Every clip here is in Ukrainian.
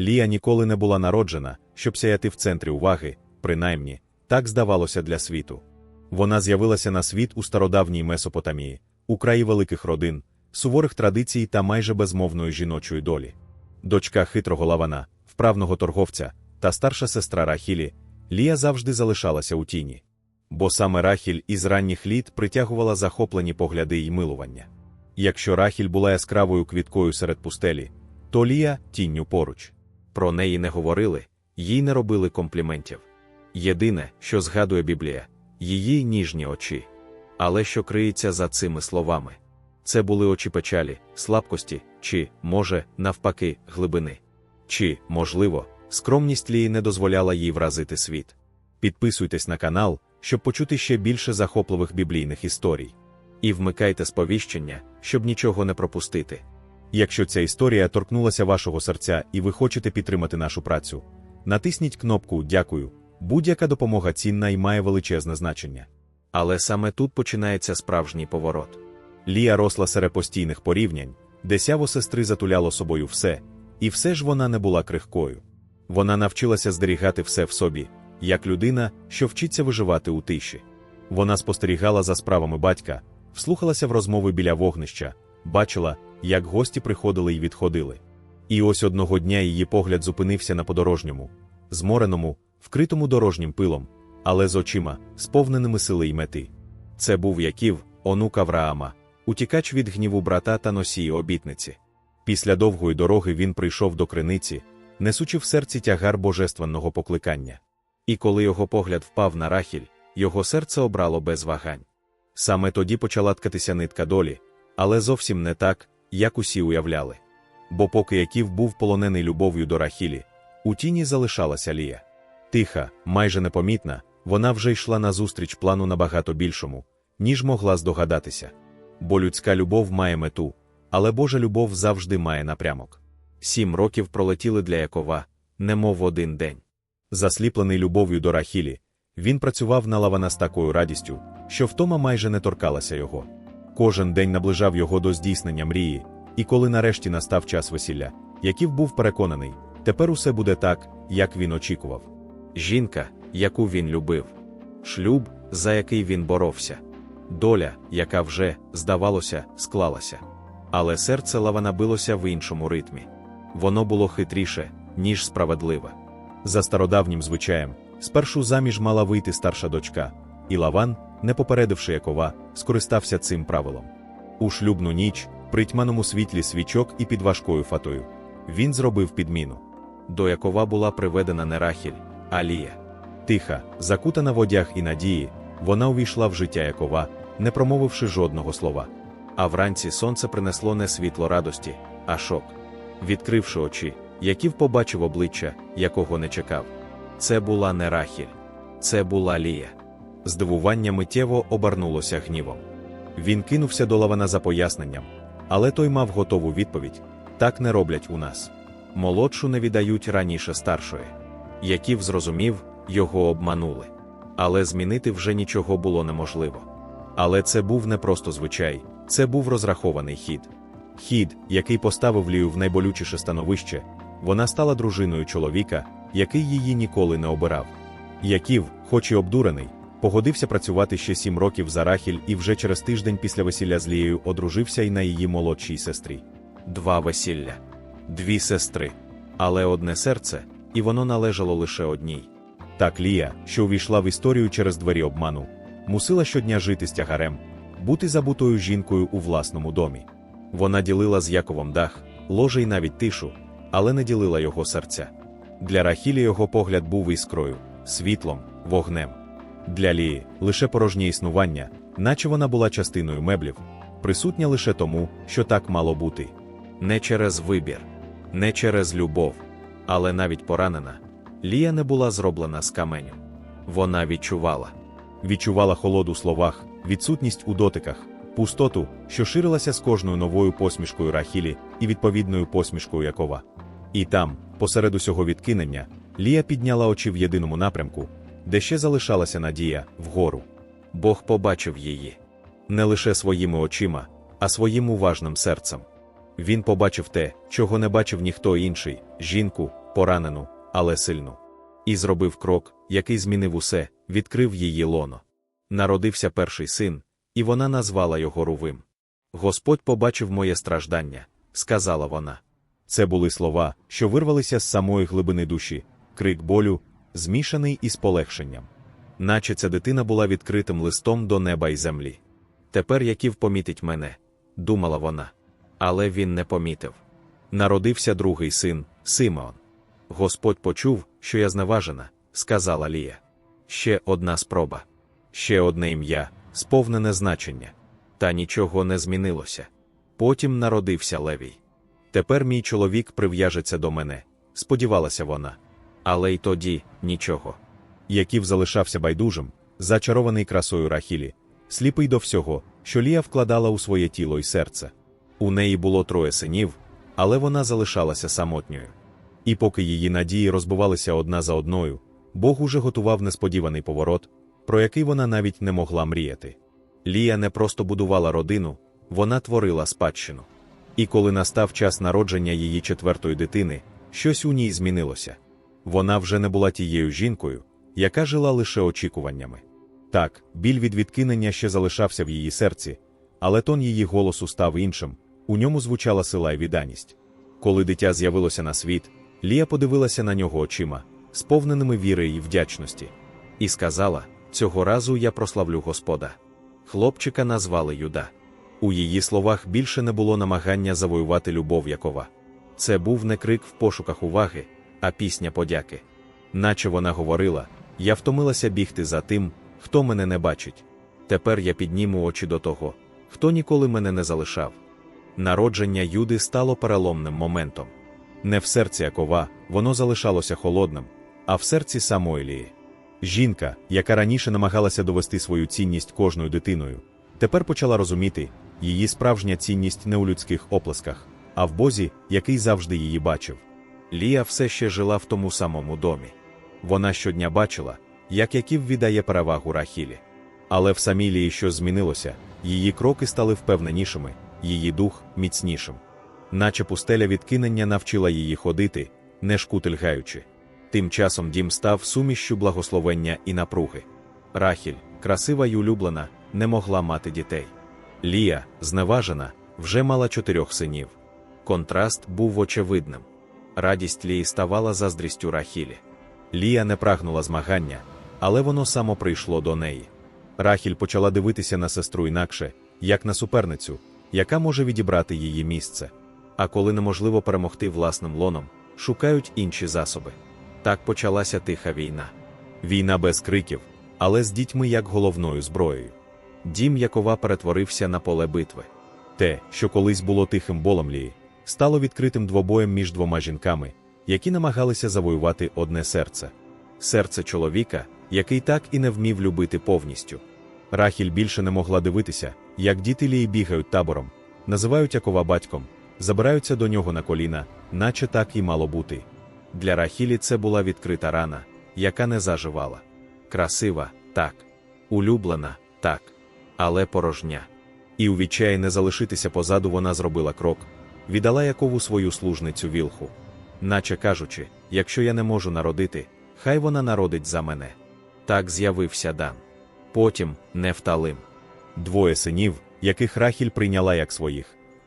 Лія ніколи не була народжена, щоб сяяти в центрі уваги, принаймні, так здавалося для світу. Вона з'явилася на світ у стародавній Месопотамії, у краї великих родин, суворих традицій та майже безмовної жіночої долі. Дочка хитрого лавана, вправного торговця та старша сестра Рахілі, Лія завжди залишалася у тіні. Бо саме Рахіль із ранніх літ притягувала захоплені погляди й милування. Якщо Рахіль була яскравою квіткою серед пустелі, то Лія тінню поруч. Про неї не говорили, їй не робили компліментів. Єдине, що згадує Біблія, її ніжні очі. Але що криється за цими словами? Це були очі печалі, слабкості, чи, може, навпаки, глибини. Чи, можливо, скромність Лії не дозволяла їй вразити світ. Підписуйтесь на канал, щоб почути ще більше захопливих біблійних історій. І вмикайте сповіщення, щоб нічого не пропустити. Якщо ця історія торкнулася вашого серця і ви хочете підтримати нашу працю, натисніть кнопку Дякую. Будь-яка допомога цінна і має величезне значення. Але саме тут починається справжній поворот. Лія росла серед постійних порівнянь, де сяво сестри затуляло собою все, і все ж вона не була крихкою. Вона навчилася зберігати все в собі, як людина, що вчиться виживати у тиші. Вона спостерігала за справами батька, вслухалася в розмови біля вогнища, бачила, як гості приходили і відходили. І ось одного дня її погляд зупинився на подорожньому, змореному, вкритому дорожнім пилом, але з очима, сповненими сили й мети. Це був Яків, онук Авраама, утікач від гніву брата та носії обітниці. Після довгої дороги він прийшов до криниці, несучи в серці тягар божественного покликання. І коли його погляд впав на рахіль, його серце обрало без вагань. Саме тоді почала ткатися нитка долі, але зовсім не так, як усі уявляли. Бо поки Яків був полонений любов'ю до Рахілі, у тіні залишалася Лія. Тиха, майже непомітна, вона вже йшла назустріч плану набагато більшому, ніж могла здогадатися. Бо людська любов має мету, але Божа любов завжди має напрямок. Сім років пролетіли для Якова, немов один день. Засліплений любов'ю до Рахілі, він працював на лавана такою радістю, що втома майже не торкалася його. Кожен день наближав його до здійснення мрії, і коли нарешті настав час весілля, Яків був переконаний, тепер усе буде так, як він очікував. Жінка, яку він любив, шлюб, за який він боровся, доля, яка вже, здавалося, склалася. Але серце лавана билося в іншому ритмі. Воно було хитріше, ніж справедливе. За стародавнім звичаєм, спершу заміж мала вийти старша дочка, і Лаван, не попередивши Якова, скористався цим правилом. У шлюбну ніч, при тьманому світлі свічок і під важкою фатою, він зробив підміну. До Якова була приведена не Рахіль, а Лія. Тиха, закутана в одяг і надії, вона увійшла в життя Якова, не промовивши жодного слова. А вранці сонце принесло не світло радості, а шок. Відкривши очі, Яків побачив обличчя, якого не чекав. Це була не Рахіль, це була Лія. Здивування миттєво обернулося гнівом. Він кинувся до лавана за поясненням, але той мав готову відповідь так не роблять у нас. Молодшу не віддають раніше старшої. Яків зрозумів, його обманули. Але змінити вже нічого було неможливо. Але це був не просто звичай, це був розрахований хід. Хід, який поставив Лію в найболючіше становище, вона стала дружиною чоловіка, який її ніколи не обирав. Яків, хоч і обдурений, погодився працювати ще сім років за Рахіль і вже через тиждень після весілля з Лією одружився й на її молодшій сестрі. Два весілля, дві сестри, але одне серце, і воно належало лише одній. Так Лія, що увійшла в історію через двері обману, мусила щодня жити з тягарем, бути забутою жінкою у власному домі. Вона ділила з Яковом дах, ложе й навіть тишу, але не ділила його серця. Для Рахілі його погляд був іскрою, світлом, вогнем. Для Лії лише порожнє існування, наче вона була частиною меблів, присутня лише тому, що так мало бути. Не через вибір, не через любов, але навіть поранена. Лія не була зроблена з каменю. Вона відчувала. Відчувала холоду у словах, відсутність у дотиках, пустоту, що ширилася з кожною новою посмішкою Рахілі і відповідною посмішкою Якова. І там, посеред усього відкинення, Лія підняла очі в єдиному напрямку, де ще залишалася надія вгору. Бог побачив її не лише своїми очима, а своїм уважним серцем. Він побачив те, чого не бачив ніхто інший жінку, поранену, але сильну. І зробив крок, який змінив усе, відкрив її лоно. Народився перший син, і вона назвала його Рувим. Господь побачив моє страждання, сказала вона. Це були слова, що вирвалися з самої глибини душі, крик болю, змішаний із полегшенням. Наче ця дитина була відкритим листом до неба і землі. Тепер Яків помітить мене, думала вона. Але він не помітив. Народився другий син, Симеон. Господь почув, що я зневажена, сказала Лія. Ще одна спроба, ще одне ім'я, сповнене значення. Та нічого не змінилося. Потім народився Левій. Тепер мій чоловік прив'яжеться до мене, сподівалася вона. Але й тоді нічого. Яків залишався байдужим, зачарований красою Рахілі, сліпий до всього, що Лія вкладала у своє тіло і серце. У неї було троє синів, але вона залишалася самотньою. І поки її надії розбивалися одна за одною, Бог уже готував несподіваний поворот, про який вона навіть не могла мріяти. Лія не просто будувала родину, вона творила спадщину. І коли настав час народження її четвертої дитини, щось у ній змінилося. Вона вже не була тією жінкою, яка жила лише очікуваннями. Так, біль від відкинення ще залишався в її серці, але тон її голосу став іншим, у ньому звучала сила і відданість. Коли дитя з'явилося на світ, Лія подивилася на нього очима, сповненими віри і вдячності, і сказала: Цього разу я прославлю Господа. Хлопчика назвали Юда. У її словах більше не було намагання завоювати любов Якова. Це був не крик в пошуках уваги, а пісня подяки. Наче вона говорила: я втомилася бігти за тим, хто мене не бачить. Тепер я підніму очі до того, хто ніколи мене не залишав. Народження Юди стало переломним моментом. Не в серці Якова, воно залишалося холодним, а в серці самої Лії. Жінка, яка раніше намагалася довести свою цінність кожною дитиною, тепер почала розуміти, її справжня цінність не у людських оплесках, а в Бозі, який завжди її бачив. Лія все ще жила в тому самому домі. Вона щодня бачила, як Яків віддає перевагу Рахілі. Але в самій Лії щось змінилося, її кроки стали впевненішими, її дух міцнішим. Наче пустеля відкинення навчила її ходити, не шкутильгаючи. Тим часом дім став сумішчю благословення і напруги. Рахіль, красива й улюблена, не могла мати дітей. Лія, зневажена, вже мала чотирьох синів. Контраст був очевидним. Радість Лії ставала заздрістю Рахілі. Лія не прагнула змагання, але воно само прийшло до неї. Рахіль почала дивитися на сестру інакше, як на суперницю, яка може відібрати її місце. А коли неможливо перемогти власним лоном, шукають інші засоби. Так почалася тиха війна. Війна без криків, але з дітьми як головною зброєю. Дім Якова перетворився на поле битви. Те, що колись було тихим болом Лії, стало відкритим двобоєм між двома жінками, які намагалися завоювати одне серце серце чоловіка, який так і не вмів любити повністю. Рахіль більше не могла дивитися, як діти Лії бігають табором, називають Якова батьком, забираються до нього на коліна, наче так і мало бути. Для Рахілі це була відкрита рана, яка не заживала. Красива, так, улюблена, так, але порожня. І у відчаї не залишитися позаду вона зробила крок, віддала Якову свою служницю вілху. Наче кажучи, якщо я не можу народити, хай вона народить за мене. Так з'явився Дан. Потім Нефталим. Двоє синів, яких Рахіль прийняла як своїх,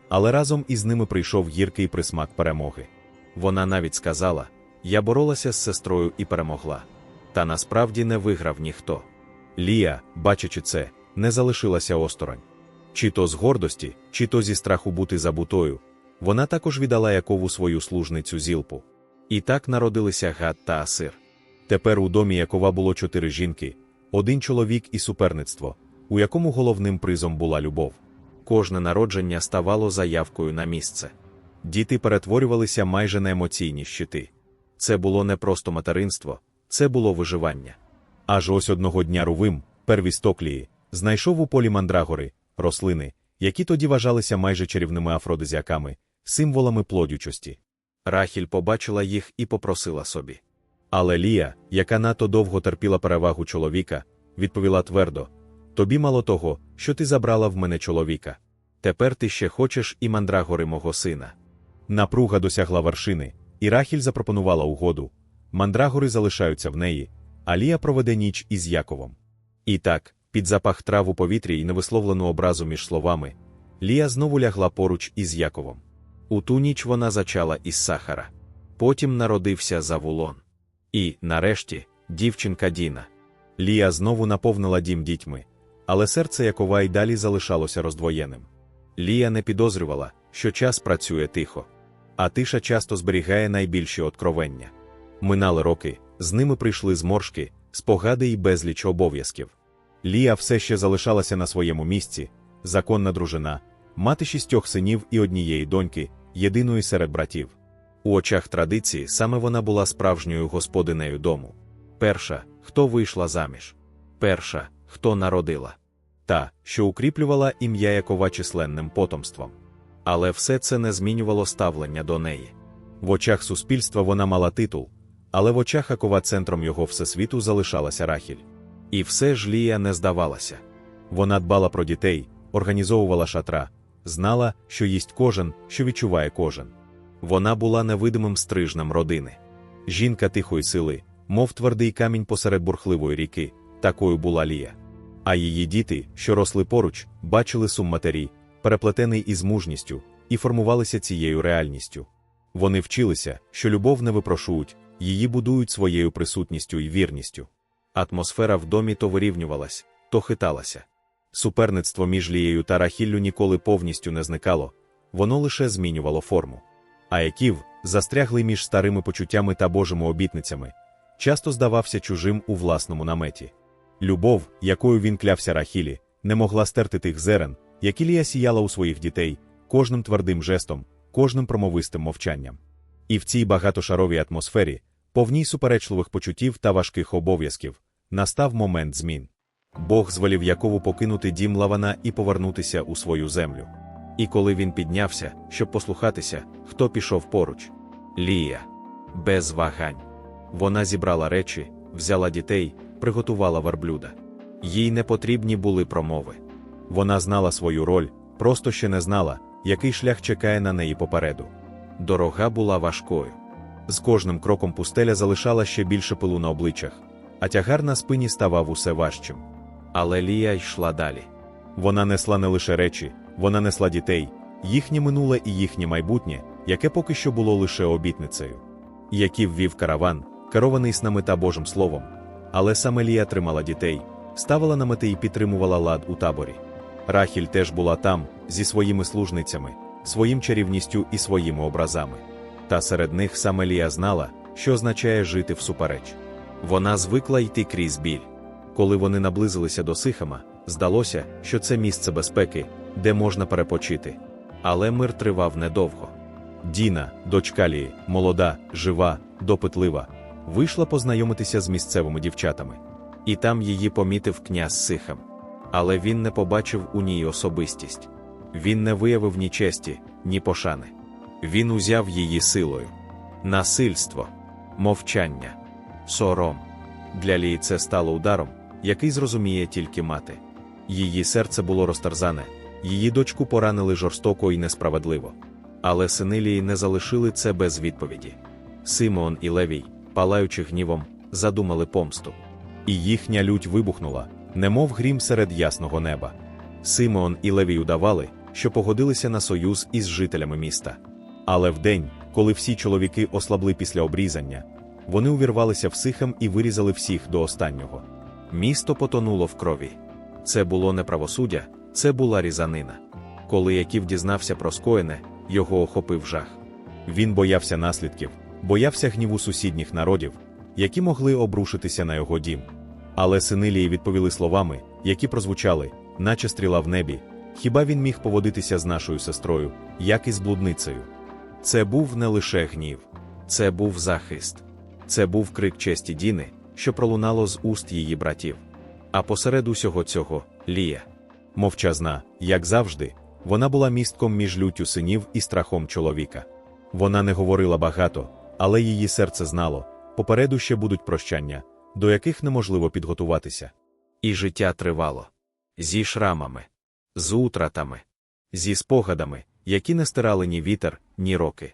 але разом із ними прийшов гіркий присмак перемоги. Вона навіть сказала: Я боролася з сестрою і перемогла. Та насправді не виграв ніхто. Лія, бачачи це, не залишилася осторонь. Чи то з гордості, чи то зі страху бути забутою, вона також віддала Якову свою служницю зілпу. І так народилися Гад та Асир. Тепер у домі Якова було чотири жінки, один чоловік і суперництво, у якому головним призом була любов. Кожне народження ставало заявкою на місце. Діти перетворювалися майже на емоційні щити. Це було не просто материнство, це було виживання. Аж ось одного дня Рувим, первістоклії, знайшов у полі мандрагори, рослини, які тоді вважалися майже чарівними афродизіаками, символами плодючості. Рахіль побачила їх і попросила собі. Але Лія, яка надто довго терпіла перевагу чоловіка, відповіла твердо: Тобі мало того, що ти забрала в мене чоловіка. Тепер ти ще хочеш і мандрагори мого сина. Напруга досягла вершини, І Рахіль запропонувала угоду. Мандрагори залишаються в неї, а Лія проведе ніч із Яковом. І так, під запах трав у повітрі і невисловлену образу між словами, Лія знову лягла поруч із Яковом. У ту ніч вона зачала із Сахара. Потім народився Завулон. І, нарешті, дівчинка Діна. Лія знову наповнила дім дітьми, але серце Якова й далі залишалося роздвоєним. Лія не підозрювала, що час працює тихо, а тиша часто зберігає найбільші откровення. Минали роки, з ними прийшли зморшки, спогади й безліч обов'язків. Лія все ще залишалася на своєму місці, законна дружина, мати шістьох синів і однієї доньки, єдиної серед братів. У очах традиції саме вона була справжньою господинею дому. Перша, хто вийшла заміж, перша, хто народила, та, що укріплювала ім'я Якова численним потомством. Але все це не змінювало ставлення до неї. В очах суспільства вона мала титул, але в очах Акова центром його всесвіту залишалася Рахіль. І все ж Лія не здавалася. Вона дбала про дітей, організовувала шатра, знала, що їсть кожен, що відчуває кожен. Вона була невидимим стрижнем родини. Жінка тихої сили, мов твердий камінь посеред бурхливої ріки, такою була Лія. А її діти, що росли поруч, бачили сум матері, переплетений із мужністю, і формувалися цією реальністю. Вони вчилися, що любов не випрошують, її будують своєю присутністю і вірністю. Атмосфера в домі то вирівнювалась, то хиталася. Суперництво між Лією та Рахіллю ніколи повністю не зникало, воно лише змінювало форму. А Яків, застряглий між старими почуттями та божими обітницями, часто здавався чужим у власному наметі. Любов, якою він клявся Рахілі, не могла стерти тих зерен, які Лія сіяла у своїх дітей, кожним твердим жестом, кожним промовистим мовчанням. І в цій багатошаровій атмосфері, повній суперечливих почуттів та важких обов'язків, настав момент змін. Бог звелів Якову покинути дім Лавана і повернутися у свою землю. І коли він піднявся, щоб послухатися, хто пішов поруч? Лія. Без вагань. Вона зібрала речі, взяла дітей, приготувала верблюда. Їй не потрібні були промови. Вона знала свою роль, просто ще не знала, який шлях чекає на неї попереду. Дорога була важкою. З кожним кроком пустеля залишала ще більше пилу на обличчях, а тягар на спині ставав усе важчим. Але Лія йшла далі. Вона несла не лише речі, вона несла дітей, їхнє минуле і їхнє майбутнє, яке поки що було лише обітницею. Який ввів караван, керований снами та Божим Словом. Але саме Лія тримала дітей, ставила на мети і підтримувала лад у таборі. Рахіль теж була там, зі своїми служницями, своїм чарівністю і своїми образами. Та серед них саме Лія знала, що означає жити всупереч. Вона звикла йти крізь біль. Коли вони наблизилися до Сихама, здалося, що це місце безпеки, де можна перепочити. Але мир тривав недовго. Діна, дочка Лії, молода, жива, допитлива, вийшла познайомитися з місцевими дівчатами. І там її помітив князь Сихам. Але він не побачив у ній особистість. Він не виявив ні честі, ні пошани. Він узяв її силою. Насильство, мовчання, сором. Для Лії це стало ударом, який зрозуміє тільки мати. Її серце було розтерзане, її дочку поранили жорстоко і несправедливо. Але сини Лії не залишили це без відповіді. Симеон і Левій, палаючи гнівом, задумали помсту. І їхня лють вибухнула, немов грім серед ясного неба. Симеон і Левій удавали, що погодилися на союз із жителями міста. Але вдень, коли всі чоловіки ослабли після обрізання, вони увірвалися в сихам і вирізали всіх до останнього. Місто потонуло в крові. Це було не правосуддя, це була різанина. Коли Яків дізнався про скоєне, його охопив жах. Він боявся наслідків, боявся гніву сусідніх народів, які могли обрушитися на його дім. Але сини Лії відповіли словами, які прозвучали, наче стріла в небі. Хіба він міг поводитися з нашою сестрою, як і з блудницею? Це був не лише гнів, це був захист, це був крик честі Діни, що пролунало з уст її братів. А посеред усього цього Лія. Мовчазна, як завжди, вона була містком між люттю синів і страхом чоловіка. Вона не говорила багато, але її серце знало попереду ще будуть прощання, до яких неможливо підготуватися. І життя тривало зі шрамами, з утратами, зі спогадами, які не стирали ні вітер, ні роки.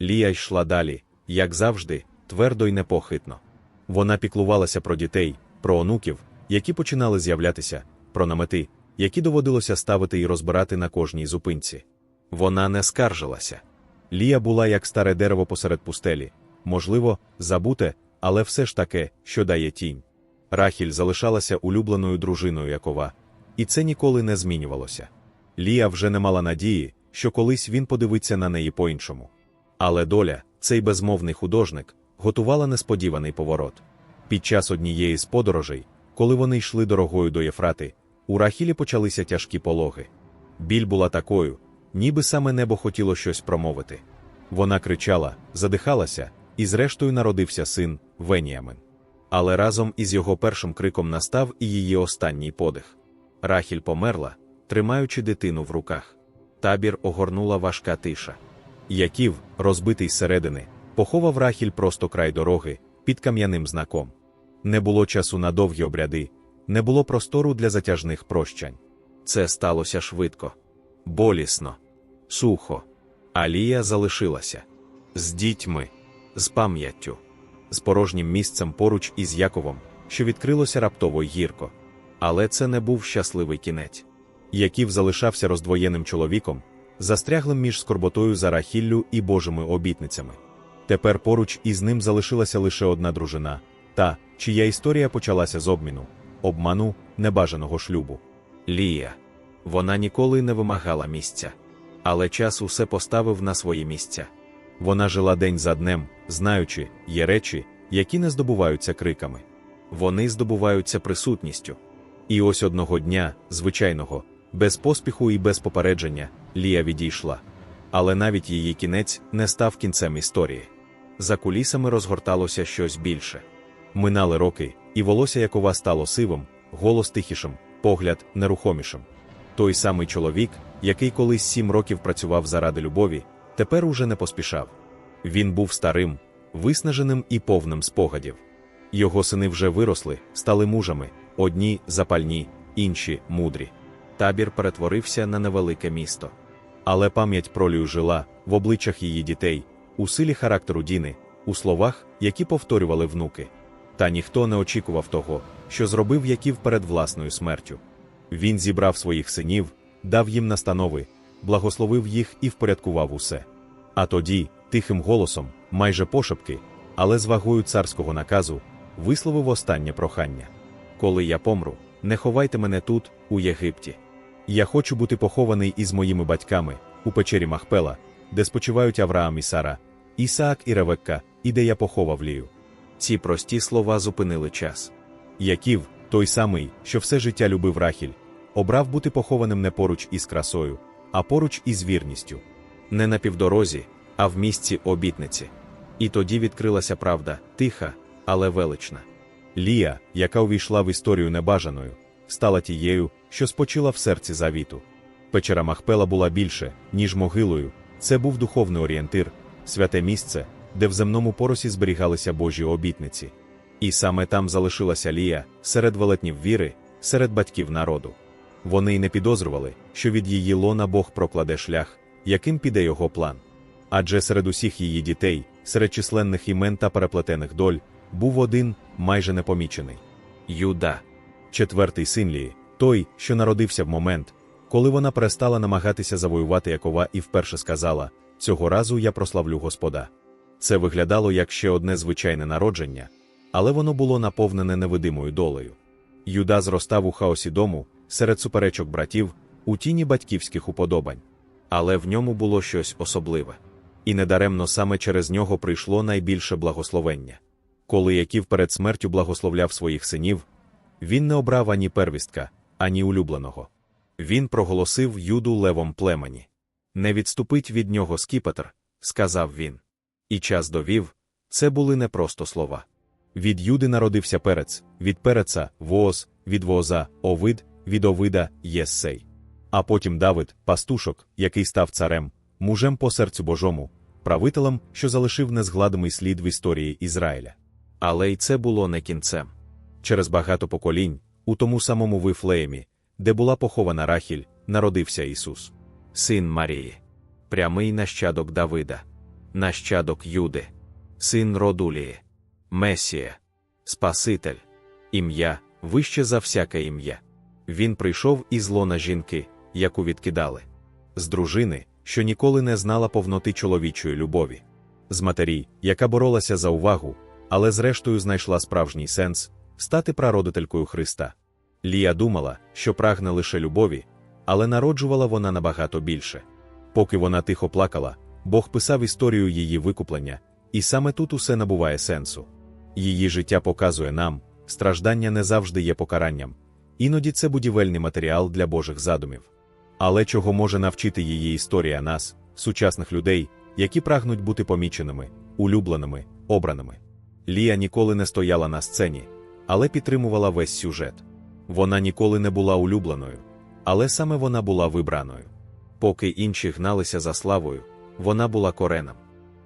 Лія йшла далі, як завжди, твердо й непохитно. Вона піклувалася про дітей, про онуків, які починали з'являтися, про намети, які доводилося ставити і розбирати на кожній зупинці. Вона не скаржилася. Лія була як старе дерево посеред пустелі, можливо, забуте, але все ж таке, що дає тінь. Рахіль залишалася улюбленою дружиною Якова, і це ніколи не змінювалося. Лія вже не мала надії, що колись він подивиться на неї по-іншому. Але доля, цей безмовний художник, готувала несподіваний поворот. Під час однієї з подорожей, коли вони йшли дорогою до Єфрати, у Рахілі почалися тяжкі пологи. Біль була такою, ніби саме небо хотіло щось промовити. Вона кричала, задихалася, і зрештою народився син Веніамин. Але разом із його першим криком настав і її останній подих. Рахіль померла, тримаючи дитину в руках. Табір огорнула важка тиша. Яків, розбитий зсередини, поховав Рахіль просто край дороги, під кам'яним знаком. Не було часу на довгі обряди, не було простору для затяжних прощань. Це сталося швидко, болісно, сухо. Алія залишилася з дітьми, з пам'яттю, з порожнім місцем поруч із Яковом, що відкрилося раптово гірко. Але це не був щасливий кінець. Яків залишався роздвоєним чоловіком, застряглим між скорботою за Рахіллю і Божими обітницями. Тепер поруч із ним залишилася лише одна дружина, та, чия історія почалася з обміну, обману небажаного шлюбу. Лія. Вона ніколи не вимагала місця. Але час усе поставив на свої місця. Вона жила день за днем, знаючи, є речі, які не здобуваються криками. Вони здобуваються присутністю. І ось одного дня, звичайного, без поспіху і без попередження, Лія відійшла. Але навіть її кінець не став кінцем історії. За кулісами розгорталося щось більше. Минали роки, і волосся Якова стало сивим, голос тихішим, погляд нерухомішим. Той самий чоловік, який колись сім років працював заради любові, тепер уже не поспішав. Він був старим, виснаженим і повним спогадів. Його сини вже виросли, стали мужами, одні запальні, інші мудрі. Табір перетворився на невелике місто. Але пам'ять про Лію жила в обличчях її дітей, у силі характеру Діни, у словах, які повторювали внуки. Та ніхто не очікував того, що зробив Яків перед власною смертю. Він зібрав своїх синів, дав їм настанови, благословив їх і впорядкував усе. А тоді, тихим голосом, майже пошепки, але з вагою царського наказу, висловив останнє прохання: Коли я помру, не ховайте мене тут, у Єгипті. Я хочу бути похований із моїми батьками у печері Махпела, де спочивають Авраам і Сара, Ісаак і Ревекка, і де я поховав Лію. Ці прості слова зупинили час. Яків, той самий, що все життя любив Рахіль, обрав бути похованим не поруч із красою, а поруч із вірністю. Не на півдорозі, а в місці обітниці. І тоді відкрилася правда, тиха, але велична. Лія, яка увійшла в історію небажаною, стала тією, що спочила в серці завіту. Печера Махпела була більше, ніж могилою, це був духовний орієнтир, святе місце, де в земному поросі зберігалися Божі обітниці. І саме там залишилася Лія, серед велетнів віри, серед батьків народу. Вони й не підозрювали, що від її лона Бог прокладе шлях, яким піде його план. Адже серед усіх її дітей, серед численних імен та переплетених доль, був один, майже непомічений Юда, четвертий син Лії, той, що народився в момент, коли вона перестала намагатися завоювати Якова і вперше сказала: Цього разу я прославлю Господа. Це виглядало як ще одне звичайне народження, але воно було наповнене невидимою долею. Юда зростав у хаосі дому, серед суперечок братів, у тіні батьківських уподобань. Але в ньому було щось особливе. І недаремно саме через нього прийшло найбільше благословення. Коли Яків перед смертю благословляв своїх синів, він не обрав ані первістка, ані улюбленого. Він проголосив юду левом племені. Не відступить від нього скіпетр, сказав він. І час довів це були не просто слова. Від Юди народився перець, від переца воз, від воза овид, від овида Єссей. А потім Давид, пастушок, який став царем, мужем по серцю Божому, правителем, що залишив незгладимий слід в історії Ізраїля. Але й це було не кінцем. Через багато поколінь, у тому самому Вифлеємі, де була похована Рахіль, народився Ісус, син Марії, прямий нащадок Давида, нащадок Юди. син роду Лії, Месія, Спаситель, ім'я вище за всяке ім'я. Він прийшов із лона жінки, яку відкидали, з дружини, що ніколи не знала повноти чоловічої любові, з матері, яка боролася за увагу, але зрештою знайшла справжній сенс стати прародителькою Христа. Лія думала, що прагне лише любові, але народжувала вона набагато більше. Поки вона тихо плакала, Бог писав історію її викуплення, і саме тут усе набуває сенсу. Її життя показує нам, страждання не завжди є покаранням, іноді це будівельний матеріал для Божих задумів. Але чого може навчити її історія нас, сучасних людей, які прагнуть бути поміченими, улюбленими, обраними. Лія ніколи не стояла на сцені, але підтримувала весь сюжет. Вона ніколи не була улюбленою, але саме вона була вибраною. Поки інші гналися за славою, вона була кореном.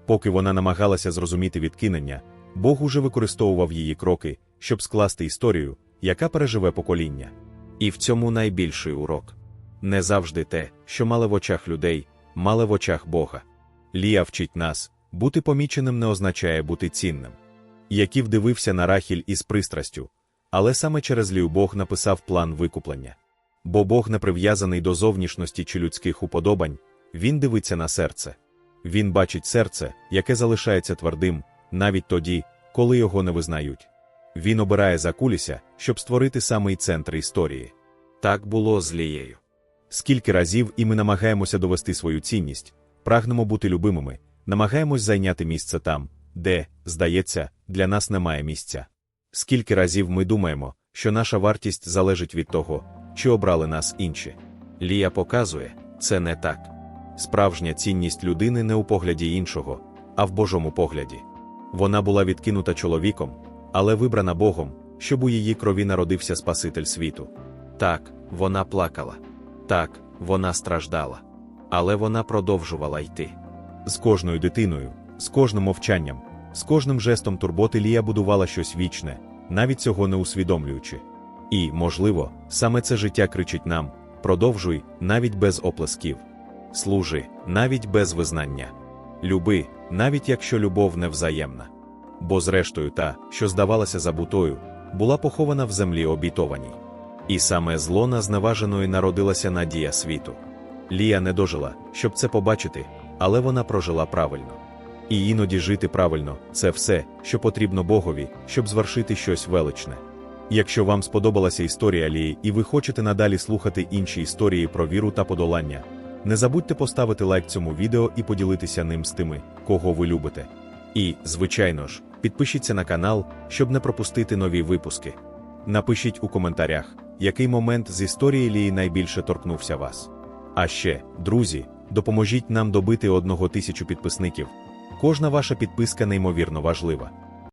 Поки вона намагалася зрозуміти відкинення, Бог уже використовував її кроки, щоб скласти історію, яка переживе покоління. І в цьому найбільший урок не завжди те, що мали в очах людей, мали в очах Бога. Лія вчить нас бути поміченим не означає бути цінним. Яків дивився на Рахіль із пристрастю, але саме через Лію Бог написав план викуплення. Бо Бог не прив'язаний до зовнішності чи людських уподобань, він дивиться на серце. Він бачить серце, яке залишається твердим, навіть тоді, коли його не визнають. Він обирає закуліся, щоб створити самий центр історії. Так було з Лією. Скільки разів і ми намагаємося довести свою цінність, прагнемо бути любимими, намагаємось зайняти місце там, де, здається, для нас немає місця. Скільки разів ми думаємо, що наша вартість залежить від того, чи обрали нас інші. Лія показує, це не так. Справжня цінність людини не у погляді іншого, а в Божому погляді. Вона була відкинута чоловіком, але вибрана Богом, щоб у її крові народився Спаситель світу. Так, вона плакала. Так, вона страждала. Але вона продовжувала йти. З кожною дитиною, з кожним мовчанням, з кожним жестом турботи Лія будувала щось вічне, навіть цього не усвідомлюючи. І, можливо, саме це життя кричить нам: продовжуй навіть без оплесків, служи навіть без визнання, люби, навіть якщо любов невзаємна. Бо, зрештою, та, що здавалася забутою, була похована в землі обітованій. І саме з лона зневаженої народилася надія світу. Лія не дожила, щоб це побачити, але вона прожила правильно. І іноді жити правильно це все, що потрібно Богові, щоб звершити щось величне. Якщо вам сподобалася історія Лії і ви хочете надалі слухати інші історії про віру та подолання, не забудьте поставити лайк цьому відео і поділитися ним з тими, кого ви любите. І, звичайно ж, підпишіться на канал, щоб не пропустити нові випуски. Напишіть у коментарях, який момент з історії Лії найбільше торкнувся вас. А ще, друзі, допоможіть нам добити одного тисячу підписників. Кожна ваша підписка неймовірно важлива.